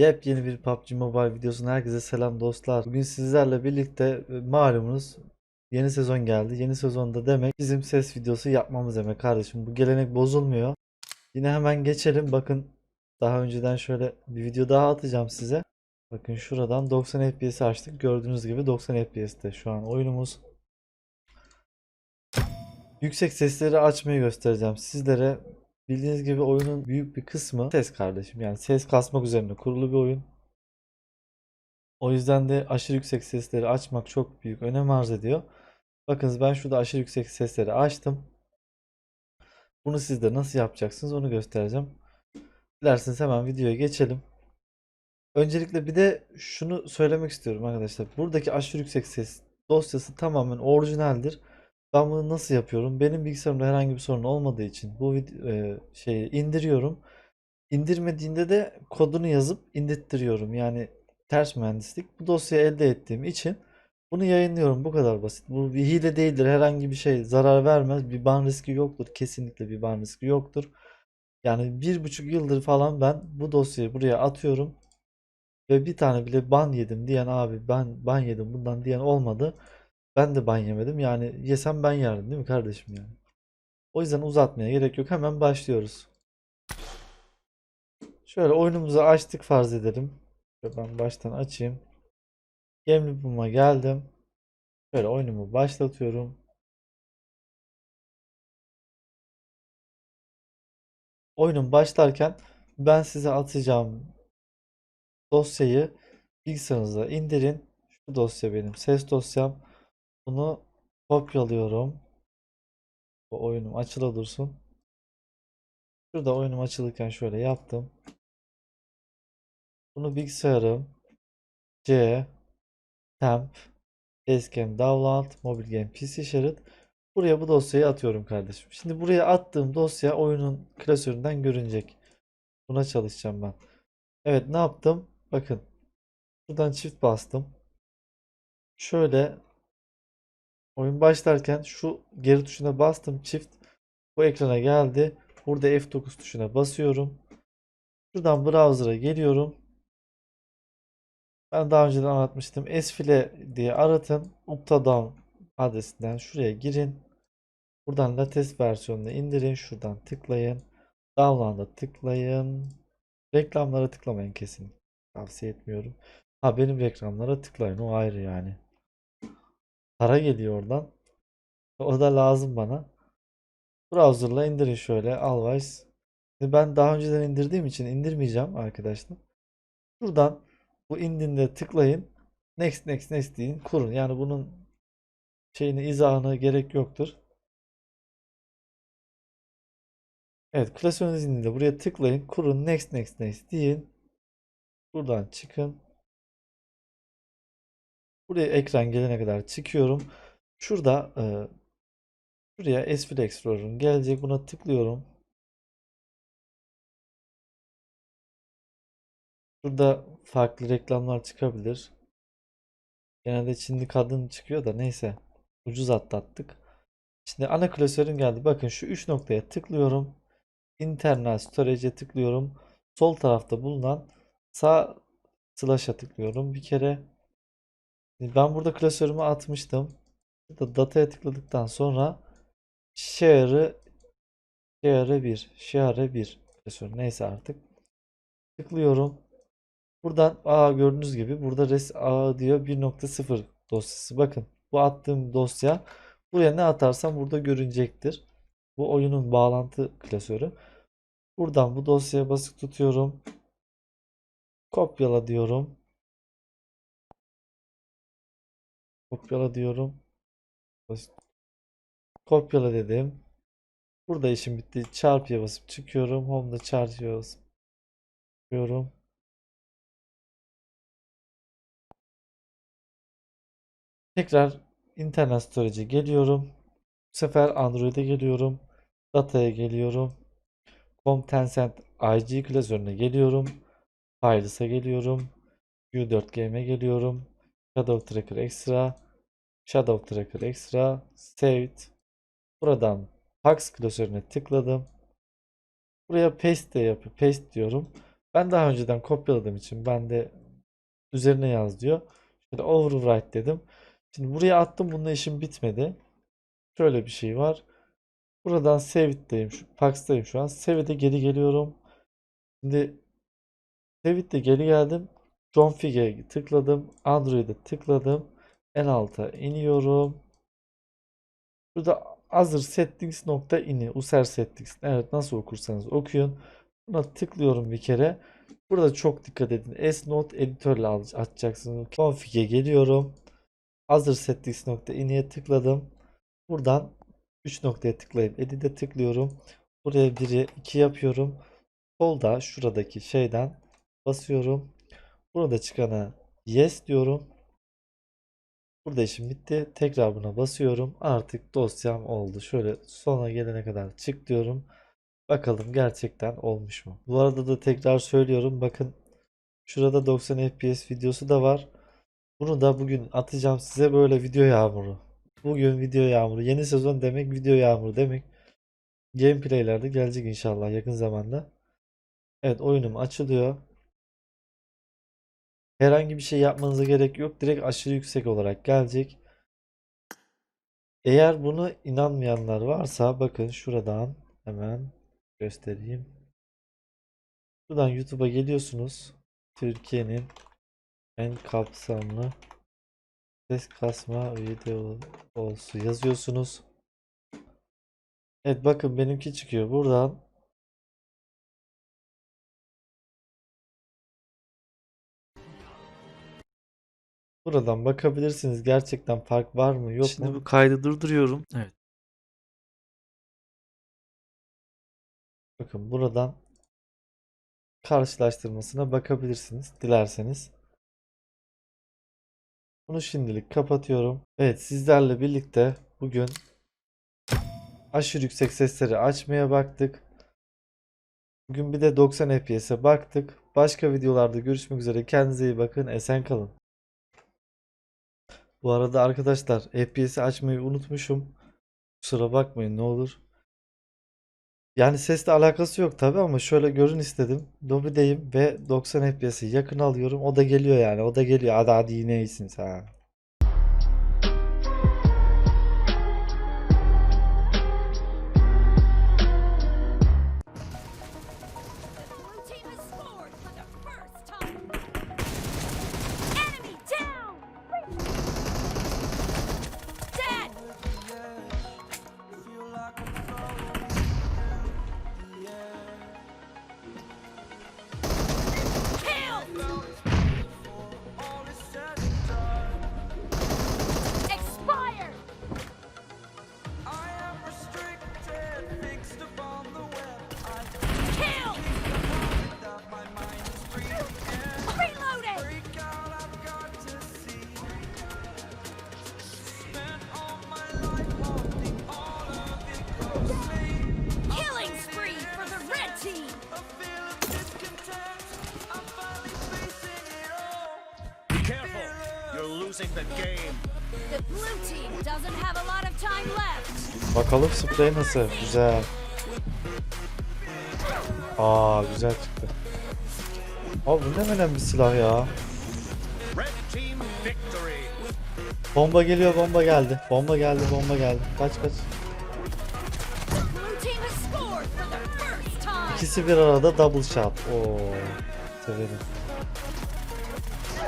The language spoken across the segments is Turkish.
Yepyeni bir PUBG Mobile videosuna herkese selam dostlar. Bugün sizlerle birlikte e, malumunuz yeni sezon geldi. Yeni sezonda demek bizim ses videosu yapmamız demek kardeşim. Bu gelenek bozulmuyor. Yine hemen geçelim. Bakın daha önceden şöyle bir video daha atacağım size. Bakın şuradan 90 FPS açtık. Gördüğünüz gibi 90 FPS'te şu an oyunumuz. Yüksek sesleri açmayı göstereceğim sizlere. Bildiğiniz gibi oyunun büyük bir kısmı ses kardeşim. Yani ses kasmak üzerine kurulu bir oyun. O yüzden de aşırı yüksek sesleri açmak çok büyük önem arz ediyor. Bakınız ben şurada aşırı yüksek sesleri açtım. Bunu siz de nasıl yapacaksınız onu göstereceğim. Dilerseniz hemen videoya geçelim. Öncelikle bir de şunu söylemek istiyorum arkadaşlar. Buradaki aşırı yüksek ses dosyası tamamen orijinaldir. Ben bunu nasıl yapıyorum? Benim bilgisayarımda herhangi bir sorun olmadığı için bu e, şeyi indiriyorum. İndirmediğinde de kodunu yazıp indirttiriyorum. Yani ters mühendislik. Bu dosyayı elde ettiğim için bunu yayınlıyorum. Bu kadar basit. Bu bir hile değildir. Herhangi bir şey zarar vermez. Bir ban riski yoktur. Kesinlikle bir ban riski yoktur. Yani bir buçuk yıldır falan ben bu dosyayı buraya atıyorum. Ve bir tane bile ban yedim diyen abi ben ban yedim bundan diyen olmadı. Ben de ban yemedim. Yani yesem ben yerdim değil mi kardeşim yani? O yüzden uzatmaya gerek yok. Hemen başlıyoruz. Şöyle oyunumuzu açtık farz edelim. Ben baştan açayım. Game Loop'uma geldim. Şöyle oyunumu başlatıyorum. Oyunun başlarken ben size atacağım dosyayı bilgisayarınıza indirin. Şu dosya benim ses dosyam. Bunu kopyalıyorum. Bu oyunum açılı dursun. Şurada oyunum açılırken şöyle yaptım. Bunu bilgisayarım C temp Facecam download mobil game PC şerit buraya bu dosyayı atıyorum kardeşim. Şimdi buraya attığım dosya oyunun klasöründen görünecek. Buna çalışacağım ben. Evet ne yaptım? Bakın. Buradan çift bastım. Şöyle oyun başlarken şu geri tuşuna bastım çift. Bu ekrana geldi. Burada F9 tuşuna basıyorum. Şuradan browser'a geliyorum. Ben daha önceden anlatmıştım. Sfile diye aratın. Uptadown adresinden şuraya girin. Buradan latest versiyonunu indirin. Şuradan tıklayın. Download'a tıklayın. Reklamlara tıklamayın kesin. Tavsiye etmiyorum. Ha benim reklamlara tıklayın. O ayrı yani. Para geliyor oradan. O da lazım bana. Browser'la indirin şöyle. Always. Ben daha önceden indirdiğim için indirmeyeceğim arkadaşlar. Şuradan bu indiğinde tıklayın. Next next next deyin. Kurun. Yani bunun şeyini izahına gerek yoktur. Evet, klasörünüz indiğinde buraya tıklayın. Kurun. Next next next deyin. Buradan çıkın. Buraya ekran gelene kadar çıkıyorum. Şurada e, şuraya S-File Explorer'ın gelecek. Buna tıklıyorum. Şurada farklı reklamlar çıkabilir. Genelde Çinli kadın çıkıyor da neyse. Ucuz atlattık. Şimdi ana klasörüm geldi. Bakın şu 3 noktaya tıklıyorum. Internal Storage'e tıklıyorum. Sol tarafta bulunan sağ slash'a tıklıyorum. Bir kere ben burada klasörümü atmıştım. Burada data'ya tıkladıktan sonra share'ı share 1 share 1 klasör neyse artık tıklıyorum. Buradan a gördüğünüz gibi burada res a diyor 1.0 dosyası. Bakın bu attığım dosya buraya ne atarsam burada görünecektir. Bu oyunun bağlantı klasörü. Buradan bu dosyaya basık tutuyorum. Kopyala diyorum. Kopyala diyorum. Kopyala dedim. Burada işim bitti. Çarpıya basıp çıkıyorum. Home'da çarpıya basıp çıkıyorum. Tekrar internet storage'e geliyorum. Bu sefer Android'e geliyorum. Data'ya geliyorum. Com Tencent IG klasörüne geliyorum. Files'a geliyorum. U4 Game'e geliyorum. Shadow Tracker Extra. Shadow Tracker Extra. Saved. Buradan Pax klasörüne tıkladım. Buraya paste de yapıp paste diyorum. Ben daha önceden kopyaladığım için ben de üzerine yaz diyor. Şöyle overwrite dedim. Şimdi buraya attım. Bununla işim bitmedi. Şöyle bir şey var. Buradan save it'teyim. Şu, Pax'tayım şu an. Save it'e geri geliyorum. Şimdi save it'te geri geldim. Config'e tıkladım. Android'e tıkladım. En alta iniyorum. Burada hazır settings ini user settings. Evet nasıl okursanız okuyun. Buna tıklıyorum bir kere. Burada çok dikkat edin. S-Note editörle açacaksınız. Config'e geliyorum. Hazır settings ini'ye tıkladım. Buradan 3 noktaya tıklayıp edit'e tıklıyorum. Buraya 1'i 2 yapıyorum. Solda şuradaki şeyden basıyorum. Burada çıkana yes diyorum. Burada işim bitti. Tekrar buna basıyorum. Artık dosyam oldu. Şöyle sona gelene kadar çık diyorum. Bakalım gerçekten olmuş mu? Bu arada da tekrar söylüyorum. Bakın şurada 90 FPS videosu da var. Bunu da bugün atacağım size böyle video yağmuru. Bugün video yağmuru. Yeni sezon demek video yağmuru demek. Gameplay'ler de gelecek inşallah yakın zamanda. Evet oyunum açılıyor. Herhangi bir şey yapmanıza gerek yok. Direkt aşırı yüksek olarak gelecek. Eğer buna inanmayanlar varsa bakın şuradan hemen göstereyim. Buradan YouTube'a geliyorsunuz. Türkiye'nin en kapsamlı ses kasma videosu yazıyorsunuz. Evet bakın benimki çıkıyor. Buradan Buradan bakabilirsiniz gerçekten fark var mı yok Şimdi mu? bu kaydı durduruyorum. Evet. Bakın buradan karşılaştırmasına bakabilirsiniz dilerseniz. Bunu şimdilik kapatıyorum. Evet sizlerle birlikte bugün aşırı yüksek sesleri açmaya baktık. Bugün bir de 90 FPS'e baktık. Başka videolarda görüşmek üzere. Kendinize iyi bakın. Esen kalın. Bu arada arkadaşlar FPS'i açmayı unutmuşum. Kusura bakmayın ne olur. Yani sesle alakası yok tabi ama şöyle görün istedim. Lobideyim ve 90 FPS'i yakın alıyorum. O da geliyor yani. O da geliyor. Hadi hadi yine iyisiniz ha. Bakalım sprey nasıl? Güzel. Aa güzel çıktı. Abi bu ne menen bir silah ya. Bomba geliyor bomba geldi. Bomba geldi bomba geldi. Kaç kaç. İkisi bir arada double shot. Oo, severim.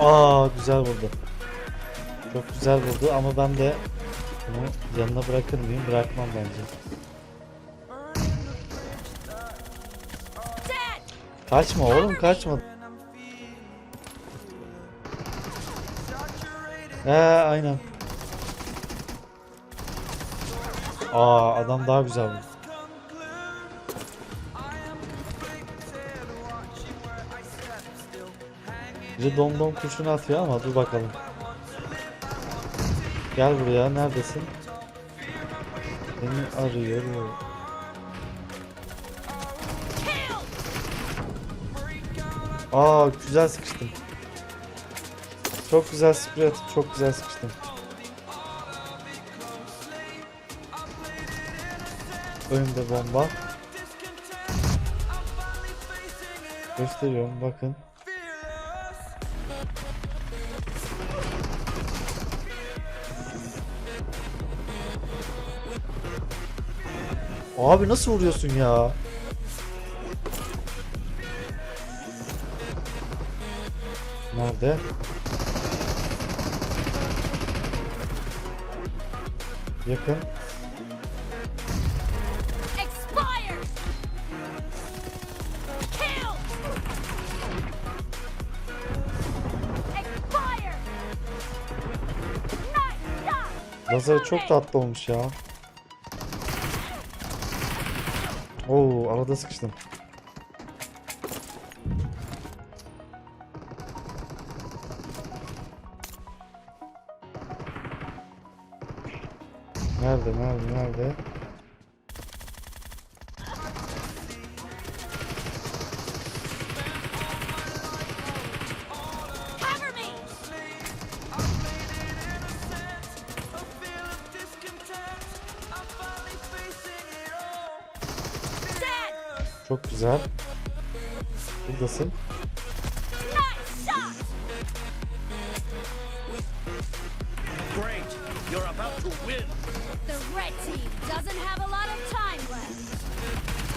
Aa güzel vurdu. Çok güzel vurdu ama ben de bunu yanına bırakır mıyım? Bırakmam bence. Kaçma oğlum kaçma. He aynen. Aa adam daha güzel vurdu. Biri domdom kurşunu atıyor ama dur bakalım. Gel buraya neredesin? Seni arıyorum. Kill. Aa güzel sıkıştım. Çok güzel sprey atıp çok güzel sıkıştım. Önümde bomba. Gösteriyorum bakın. Abi nasıl vuruyorsun ya? Nerede? Yakın. Lazeri çok tatlı olmuş ya. Oo arada sıkıştım. Nerede nerede nerede? Left.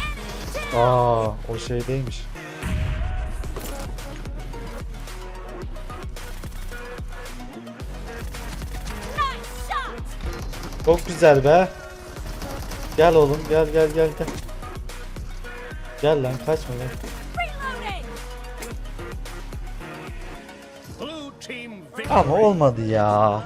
Enemy down! Aa o. Nice shot! Çok güzel be. Gel oğlum gel gel gel gel. Gel lan kaçma lan. Ama olmadı ya.